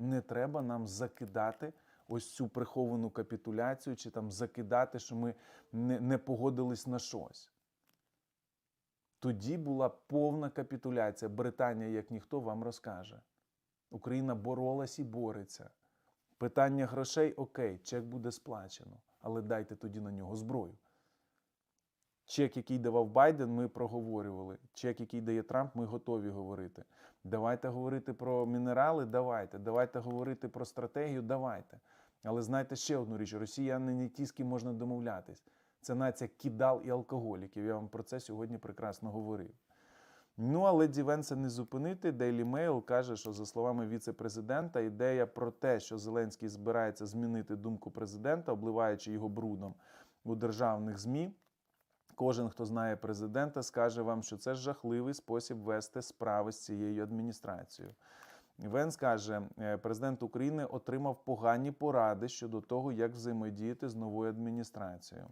Не треба нам закидати ось цю приховану капітуляцію, чи там закидати, що ми не, не погодились на щось. Тоді була повна капітуляція. Британія, як ніхто, вам розкаже. Україна боролась і бореться. Питання грошей окей, чек буде сплачено, але дайте тоді на нього зброю. Чек, який давав Байден, ми проговорювали. Чек, який дає Трамп, ми готові говорити. Давайте говорити про мінерали, давайте. Давайте говорити про стратегію, давайте. Але знайте ще одну річ: росіяни не ті, з ким можна домовлятись. Це нація кидал і алкоголіків. Я вам про це сьогодні прекрасно говорив. Ну, але Дівенса не зупинити. Daily Mail каже, що за словами віце-президента, ідея про те, що Зеленський збирається змінити думку президента, обливаючи його брудом у державних ЗМІ. Кожен, хто знає президента, скаже вам, що це жахливий спосіб вести справи з цією адміністрацією. Венс каже, «Е, президент України отримав погані поради щодо того, як взаємодіяти з новою адміністрацією.